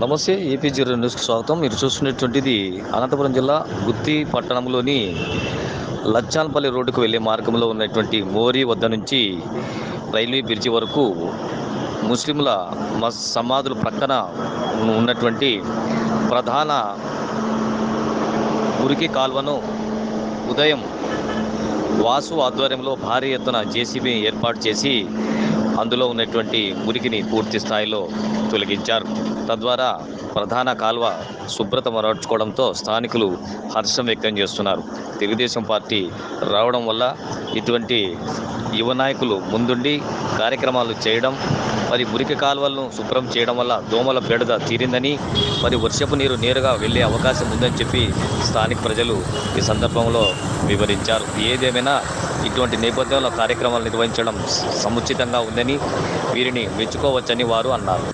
నమస్తే AP zero న్యూస్కి స్వాగతం. మీరు చూస్తున్నటువంటిది అనంతపురం జిల్లా గుత్తి పట్టణంలోని లచ్చాన్పల్లి రోడ్డుకు వెళ్ళే మార్గంలో ఉన్నటువంటి మోరీ వద్ద నుంచి రైల్వే బ్రిడ్జి వరకు ముస్లింల మస్ సమాధుల ప్రక్కన ఉన్నటువంటి ప్రధాన ఉరికి కాల్వను ఉదయం వాసు ఆధ్వర్యంలో భారీ ఎత్తున జేసీబీ ఏర్పాటు చేసి అందులో ఉన్నటువంటి మురికిని పూర్తి స్థాయిలో తొలగించారు. తద్వారా ప్రధాన కాల్వ శుభ్రత మరచుకోవడంతో స్థానికులు హర్షం వ్యక్తం చేస్తున్నారు. తెలుగుదేశం పార్టీ రావడం వల్ల ఇటువంటి యువ నాయకులు ముందుండి కార్యక్రమాలు చేయడం మరి మురికి కాలువలను శుభ్రం చేయడం వల్ల దోమల బెడద తీరిందని మరి వర్షపు నీరు నేరుగా వెళ్ళే అవకాశం ఉందని చెప్పి స్థానిక ప్రజలు ఈ సందర్భంలో వివరించారు. ఏదేమైనా ఇటువంటి నేపథ్యంలో కార్యక్రమాలు నిర్వహించడం సముచితంగా ఉందని వీరిని మెచ్చుకోవచ్చని వారు అన్నారు.